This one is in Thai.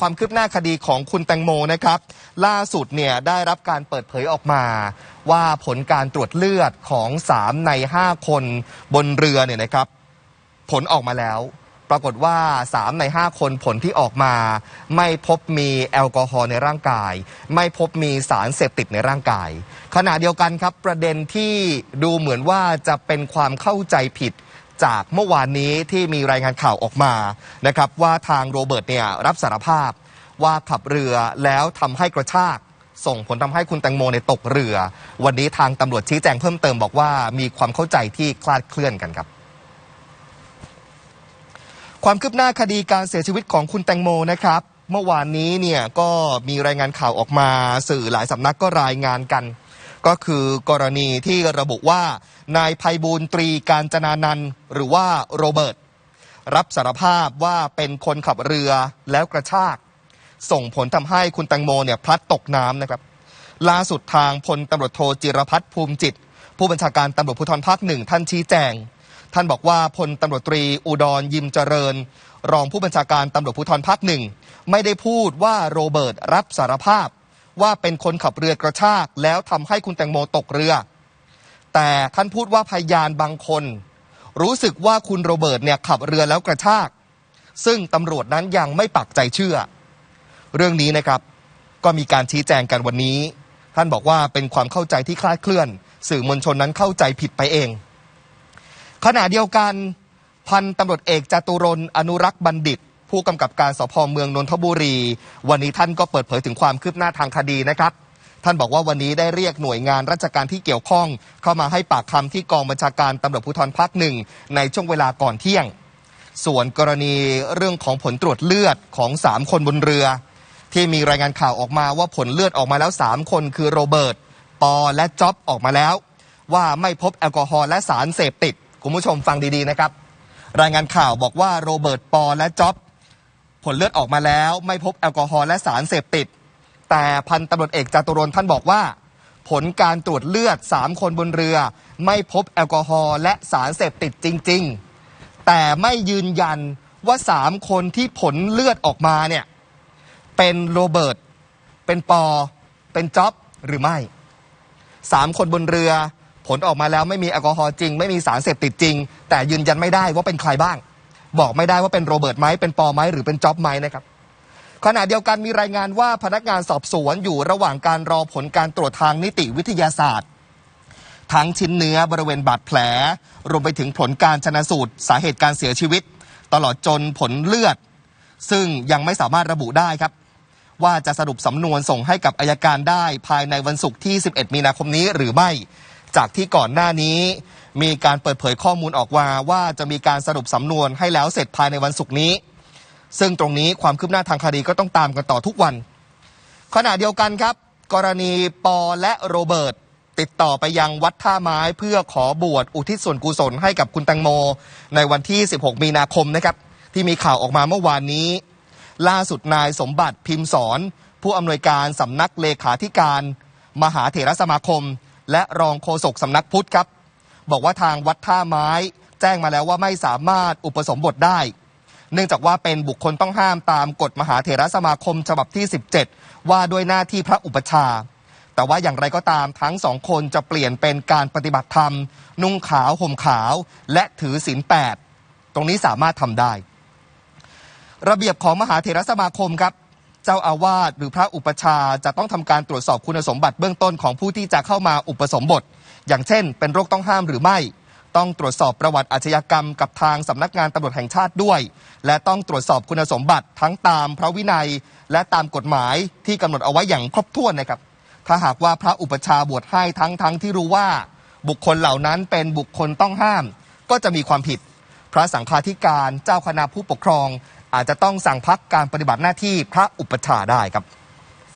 ความคืบหน้าคดีของคุณแตงโมนะครับ ล่าสุดเนี่ยได้รับการเปิดเผยออกมา ว่าผลการตรวจเลือดของ 3 ใน 5 คนบนเรือเนี่ยนะครับ ผลออกมาแล้ว ปรากฏว่า 3 ใน 5 คนผลที่ออกมา ไม่พบมีแอลกอฮอล์ในร่างกาย ไม่พบมีสารเสพติดในร่างกาย ขณะเดียวกันครับประเด็นที่ดูเหมือนว่าจะเป็นความเข้าใจผิด จากเมื่อวานนี้ที่มีรายงานข่าวออกมานะครับว่าทางโรเบิร์ตเนี่ยรับสารภาพว่าขับเรือแล้วทำให้กระชาก ส่งผลทำให้คุณแตงโมในยตกเรือ วันนี้ทางตำรวจชี้แจงเพิ่มเติมบอกว่ามีความเข้าใจที่คลาดเคลื่อนกันครับความคืบหน้าคดีการเสียชีวิตของคุณแตงโมนะครับ เมื่อวานนี้เนี่ยก็มีรายงานข่าวออกมา สื่อหลายสำนักก็รายงานกัน ก็คือกรณีที่ระบุว่านายภัยบูลตรีการจนานันท์หรือว่าโรเบิร์ตรับสารภาพว่าเป็นคนขับเรือแล้วกระชาก ส่งผลทำให้คุณแตงโมเนี่ยพลัดตกน้ำนะครับ ล่าสุดทางพลตำรวจโทจิรพัฒน์ภูมิจิต ผู้บัญชาการตำรวจภูธรภาคหนึ่งท่านชี้แจง ท่านบอกว่าพลตำรวจตรีอุดรยิมเจริญ รองผู้บัญชาการตำรวจภูธรภาคหนึ่งไม่ได้พูดว่าโรเบิร์ตรับสารภาพ ว่าเป็นคนขับเรือกระชาก แล้วทำให้คุณแตงโมตกเรือ แต่ท่านพูดว่าพยานบางคน รู้สึกว่าคุณโรเบิร์ตเนี่ยขับเรือแล้วกระชาก ซึ่งตำรวจนั้นยังไม่ปักใจเชื่อ เรื่องนี้นะครับ ก็มีการชี้แจงกันวันนี้ ท่านบอกว่าเป็นความเข้าใจที่คลาดเคลื่อน สื่อมวลชนนั้นเข้าใจผิดไปเอง ขณะเดียวกัน พันตำรวจเอกจตุรนอนุรักษ์บัณฑิต ผู้กำกับการสพเมืองนนทบุรี วันนี้ท่านก็เปิดเผยถึงความคืบหน้าทางคดีนะครับท่านบอกว่าวันนี้ได้เรียกหน่วยงานราชการที่เกี่ยวข้อง เข้ามาให้ปากคำที่กองบัญชาการตำรวจภูธรภาคหนึ่งในช่วงเวลาก่อนเที่ยง ส่วนกรณีเรื่องของผลตรวจเลือดของ 3 คนบนเรือ ที่มีรายงานข่าวออกมาว่าผลเลือดออกมาแล้ว 3 คนคือโรเบิร์ตปอและจ็อบออกมาแล้ว ว่าไม่พบแอลกอฮอล์และสารเสพติดคุณผู้ชมฟังดีๆนะครับ รายงานข่าวบอกว่าโรเบิร์ตปอและจ็อบ ผลเลือดออกมาแล้ว ไม่พบแอลกอฮอล์และสารเสพติด แต่พันตำรวจเอกจตุรนท่านบอกว่า ผลการตรวจเลือด 3 คนบนเรือ ไม่พบแอลกอฮอล์และสารเสพติดจริง ๆ แต่ไม่ยืนยันว่า 3 คนที่ผลเลือดออกมาเนี่ยเป็นโรเบิร์ตเป็นปอ เป็นจ็อบหรือไม่ 3 คนบนเรือ ผลออกมาแล้วไม่มีแอลกอฮอล์จริง ไม่มีสารเสพติดจริง แต่ยืนยันไม่ได้ว่าเป็นใครบ้าง บอกไม่ได้ว่าเป็นโรเบิร์ตไหมเป็นปอไหมหรือเป็นจ็อบไหมนะครับขณะเดียวกันมีรายงานว่าพนักงานสอบสวนอยู่ระหว่างการรอผลการตรวจทางนิติวิทยาศาสตร์ ทั้งชิ้นเนื้อบริเวณบาดแผล รวมไปถึงผลการชนะสูตรสาเหตุการเสียชีวิต ตลอดจนผลเลือด ซึ่งยังไม่สามารถระบุได้ครับ ว่าจะสรุปสำนวนส่งให้กับอายการได้ ภายในวันศุกร์ที่ 11 มีนาคมนี้หรือไม่ จากที่ก่อนหน้านี้ มีการเปิดเผยข้อมูลออกมาว่าจะมีการสรุปสำนวนให้แล้วเสร็จภายในวันศุกร์นี้ ซึ่งตรงนี้ความคืบหน้าทางคดีก็ต้องตามกันต่อทุกวัน ขณะเดียวกันครับ กรณีปอและโรเบิร์ตติดต่อไปยังวัดท่าไม้เพื่อขอบวชอุทิศส่วนกุศลให้กับคุณแตงโม ในวันที่ 16 มีนาคมนะครับ ที่มีข่าวออกมาเมื่อวานนี้ ล่าสุดนายสมบัติพิมพ์สอน ผู้อำนวยการสำนักเลขาธิการ มหาเถรสมาคม และรองโฆษกสำนักพุทธครับ บอกว่าทางวัดท่าไม้ แจ้งมาแล้วว่าไม่สามารถอุปสมบทได้ เนื่องจากว่าเป็นบุคคลต้องห้ามตามกฎมหาเถรสมาคมฉบับที่ 17 ว่าด้วยหน้าที่พระอุปชา แต่ว่าอย่างไรก็ตามทั้งสองคนจะเปลี่ยนเป็นการปฏิบัติธรรม นุ่งขาวห่มขาว และถือศีลแปดตรงนี้สามารถทำได้ ระเบียบของมหาเถรสมาคมครับเจ้าอาวาสหรือพระอุปชาจะต้องทำการตรวจสอบคุณสมบัติเบื้องต้นของผู้ที่จะเข้ามาอุปสมบท อย่างเช่น เป็นโรคต้องห้ามหรือไม่ ต้องตรวจสอบประวัติอาชญากรรมกับทางสำนักงานตำรวจแห่งชาติด้วย และต้องตรวจสอบคุณสมบัติทั้งตามพระวินัย และตามกฎหมายที่กำหนดเอาไว้อย่างครบถ้วนนะครับ ถ้าหากว่าพระอุปชาบวชให้ทั้งทั้งที่รู้ว่า บุคคลเหล่านั้นเป็นบุคคลต้องห้าม ก็จะมีความผิด พระสังฆาธิการเจ้าคณะผู้ปกครอง อาจจะต้องสั่งพักการปฏิบัติหน้าที่พระอุปชาได้ครับ